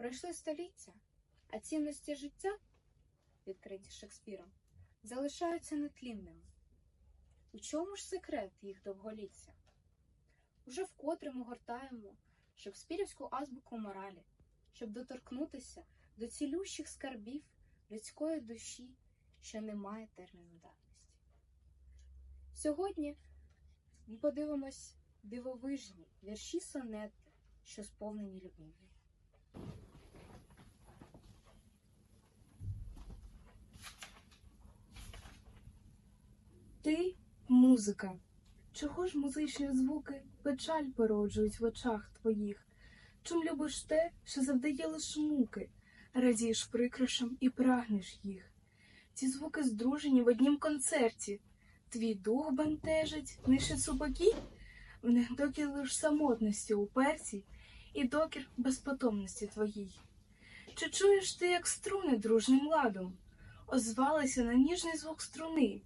Пройшли століття, а цінності життя, відкриті Шекспіром, залишаються нетлінними. У чому ж секрет їх довголіття? Уже вкотре ми гортаємо шекспірівську азбуку моралі, щоб доторкнутися до цілющих скарбів людської душі, що не має терміну давності. Сьогодні ми подивимось дивовижні вірші сонети, що сповнені любов'ю. Ти музика. Чого ж музичні звуки печаль породжують в очах твоїх? Чом любиш те, що завдає лиш муки, радієш прикрощам і прагнеш їх? Ці звуки здружені в однім концерті. Твій дух бентежить, нищить супокій, в них докір лиш самотності уперті і докір безпотомності твоїй. Чи чуєш ти, як струни дружним ладом, озвалися на ніжний звук струни?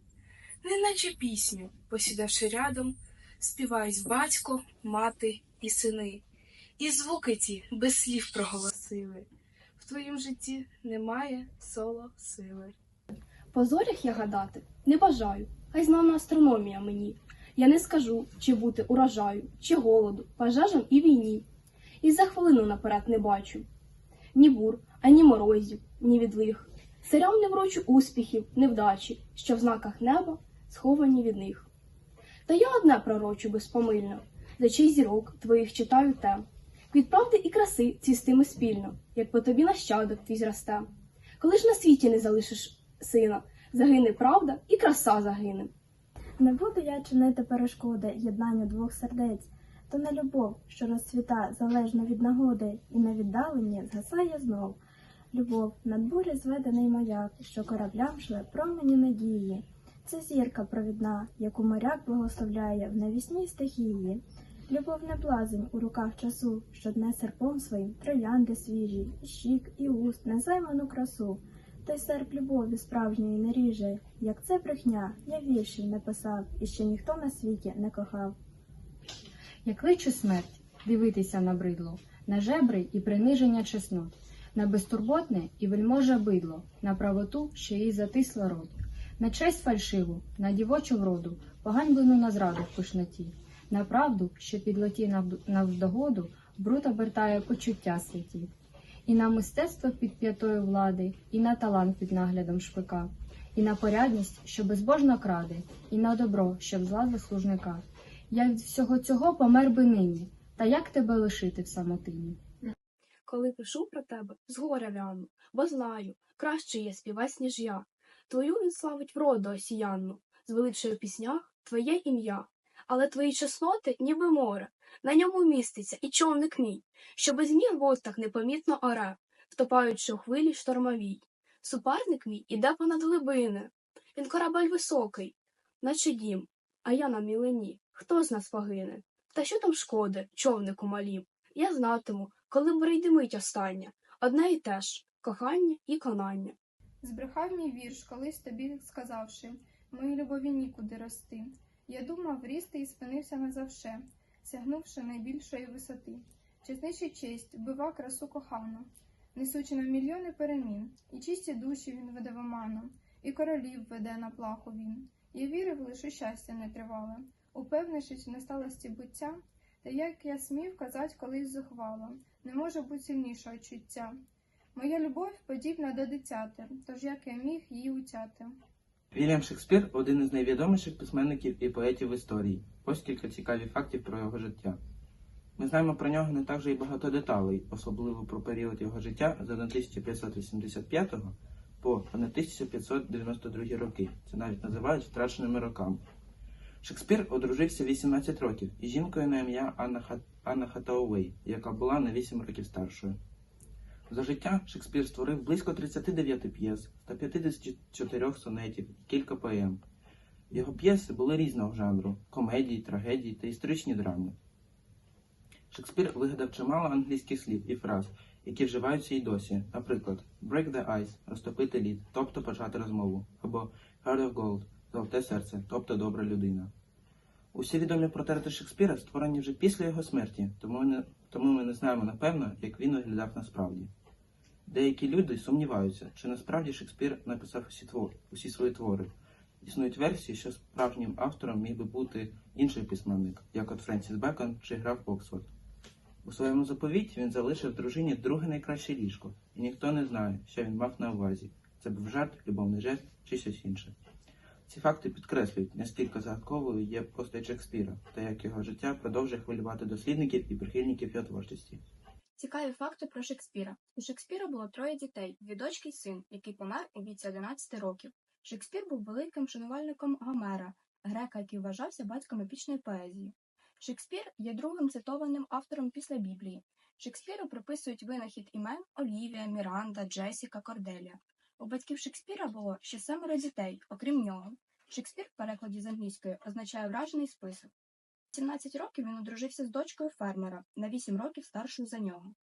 Неначе пісню, посідавши рядом, співають батько, мати і сини. І звуки ті без слів проголосили. В твоїм житті немає соло сили. По зорях я гадати не бажаю, хай знана астрономія мені. Я не скажу, чи бути урожаю, чи голоду, пожежам і війні. І за хвилину наперед не бачу ні бур, ані морозів, ні відлих. Царям не вручу успіхів, невдачі, що в знаках неба сховані від них. Та я одне пророчу безпомильно, за чий зірок твоїх читаю те. Від правди і краси цістими спільно, як по тобі нащадок твій зросте. Коли ж на світі не залишиш сина, загине правда і краса загине. Не буду я чинити перешкоди єднанню двох сердець, то не любов, що розцвіта залежно від нагоди, і на віддаленні згасає знов. Любов над бурі зведений маяк, що кораблям шле промені надії. Це зірка провідна, яку моряк благословляє в навісній стихії. Любов не блазень у руках часу, що дне серпом своїм троянди свіжі, і щік, і уст, незайману красу. Той серп любові справжньої не ріже, як це брехня, я віршів не писав, і ще ніхто на світі не кохав. Я кличу смерть дивитися на бридло, на жебри і приниження чеснот, на безтурботне і вельможа бидло, на правоту, що їй затисла рот, на честь фальшиву, на дівочу вроду, поганьблену на зраду в пишноті, на правду, що підлеті навздогоду, бруд обертає почуття святі, і на мистецтво під п'ятою влади, і на талант під наглядом шпика, і на порядність, що безбожно краде, і на добро, що в зла заслужника. Я від всього цього помер би нині, та як тебе лишити в самотині? Коли пишу про тебе, з горя вяну, бо знаю, краще є співець, ніж я. Твою він славить вроду осіянну, звеличує в піснях твоє ім'я. Але твої чесноти, ніби море, на ньому міститься і човник мій, що без ніг вод так непомітно оре, втопаючи у хвилі штормовій. Супарник мій іде понад глибини. Він корабель високий, наче дім, а я на мілині. Хто з нас погине? Та що там шкоди, човнику малім? Я знатиму, коли прийде мить остання, одне й те ж кохання і конання. Збрехав мій вірш, колись тобі сказавши, моїй любові нікуди рости. Я думав рісти і спинився назавше, сягнувши найбільшої висоти. Чесничий честь, вбива красу кохану, несучи нам мільйони перемін, і чисті душі він веде в оману, і королів веде на плаху він. Я вірив лише щастя не тривале, упевнившись в несталості буття, та як я смів казать колись зухвало, не може бути сильнішого чуття. Моя любов подібна до дитяти, тож як я міг її утяти. Вільям Шекспір один із найвідоміших письменників і поетів в історії. Ось кілька цікавих фактів про його життя. Ми знаємо про нього не так же і багато деталей, особливо про період його життя з 1585 по 1592 роки. Це навіть називають втраченими роками. Шекспір одружився 18 років із жінкою на ім'я Анна, Ха... Анна Хатауей, яка була на 8 років старшою. За життя Шекспір створив близько 39 п'єс, 154 сонетів і кілька поем. Його п'єси були різного жанру комедії, трагедії та історичні драми. Шекспір вигадав чимало англійських слів і фраз, які вживаються й досі, наприклад, break the ice розтопити лід, тобто почати розмову, або heart of gold золоте серце, тобто добра людина. Усі відомі портрети Шекспіра створені вже після його смерті, тому не, тому ми не знаємо напевно, як він виглядав насправді. Деякі люди сумніваються, чи насправді Шекспір написав усі, твори, усі свої твори. Існують версії, що справжнім автором міг би бути інший письменник, як от Френсіс Бекон чи граф Оксфорд. У своєму заповіті він залишив дружині друге найкраще ліжко, і ніхто не знає, що він мав на увазі. Це був жарт, любовний жест чи щось інше. Ці факти підкреслюють, наскільки загадковою є постать Шекспіра, та як його життя продовжує хвилювати дослідників і прихильників його творчості. Цікаві факти про Шекспіра. У Шекспіра було троє дітей, дві дочки й син, який помер у віці 11 років. Шекспір був великим шанувальником Гомера, грека, який вважався батьком епічної поезії. Шекспір є другим цитованим автором після Біблії. Шекспіру приписують винахід імен Олівія, Міранда, Джесіка, Корделія. У батьків Шекспіра було ще семеро дітей, окрім нього. Шекспір в перекладі з англійської означає вражений список. 17 років він одружився з дочкою фермера, на 8 років старшою за нього.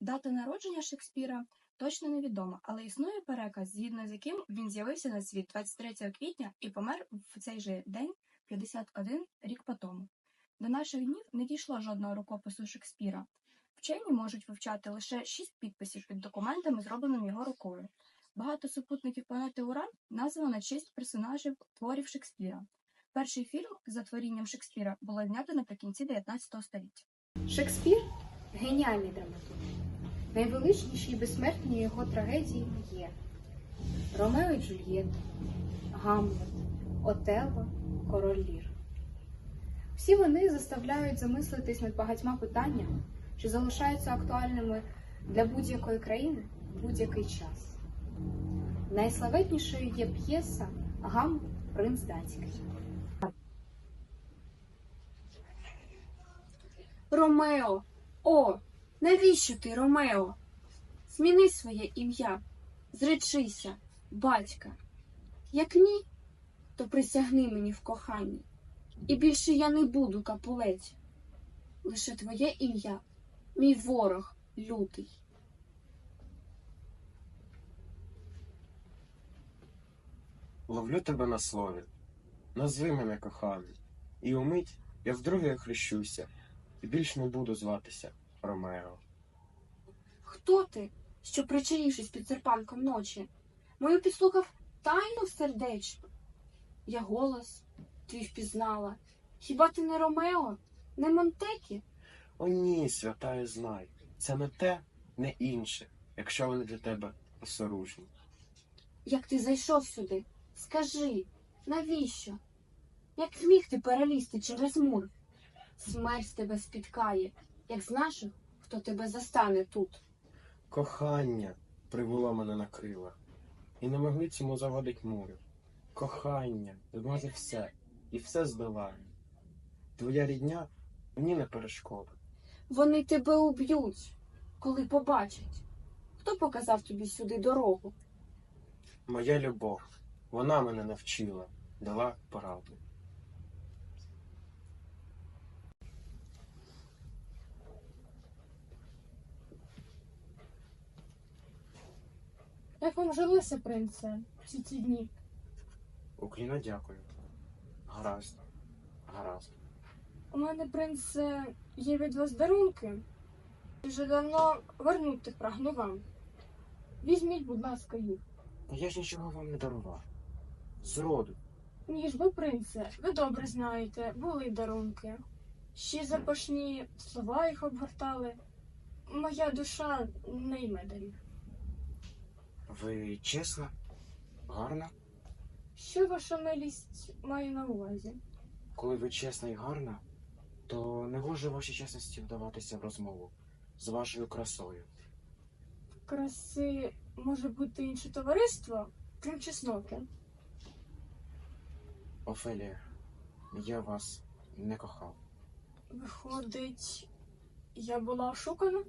Дата народження Шекспіра точно невідома, але існує переказ, згідно з яким він з'явився на світ 23 квітня і помер в цей же день 51 рік по тому. До наших днів не дійшло жодного рукопису Шекспіра. Вчені можуть вивчати лише шість підписів під документами, зробленими його рукою. Багато супутників планети Уран названо на честь персонажів творів Шекспіра. Перший фільм за творінням Шекспіра було знято наприкінці 19 століття. Шекспір геніальний драматург. Найвеличніші і безсмертні його трагедії є Ромео і Джульєта, Гамлет, Отелло, Король Лір. Всі вони заставляють замислитись над багатьма питаннями, що залишаються актуальними для будь-якої країни в будь-який час. Найславетнішою є п'єса Гамлет Принц Датський. Ромео! О, навіщо ти, Ромео? Зміни своє ім'я, зречися, батька. Як ні, то присягни мені в коханні, і більше я не буду капулець. Лише твоє ім'я, мій ворог лютий. Ловлю тебе на слові. Назви мене коханий. І умить я вдруге хрещуся, і більш не буду зватися Ромео. Хто ти, що причаївшись під серпанком ночі, мою підслухав тайну сердечну? Я голос твій впізнала. Хіба ти не Ромео, не Монтекі? О ні, святая знай, це не те, не інше, якщо вони для тебе осоружні. Як ти зайшов сюди? Скажи, навіщо? Як зміг ти перелізти через мур? Смерть тебе спіткає, як з наших, хто тебе застане тут. Кохання привело мене на крила, і не могли цьому завадить мурю. Кохання зможе все, і все здолає. Твоя рідня мені не перешкода. Вони тебе уб'ють, коли побачать. Хто показав тобі сюди дорогу? Моя любов, вона мене навчила, дала пораду. Як вам жилося, принце, всі ці дні? Укліна дякую. Гаразд, гаразд. У мене, принце, є від вас дарунки. Вже давно вернути прагну вам. Візьміть, будь ласка, їх. Та я ж нічого вам не дарував. Зроду. Ні ж ви, принце, ви добре знаєте, були дарунки. Ще запашні слова їх обгортали. Моя душа не йме дарів. Ви чесна, гарна? Що ваша милість має на увазі? Коли ви чесна і гарна, то не гоже вашій чесності вдаватися в розмову з вашою красою. Краси може бути інше товариство, крім чесноти. Офелія, я вас не кохав. Виходить, я була ошукана?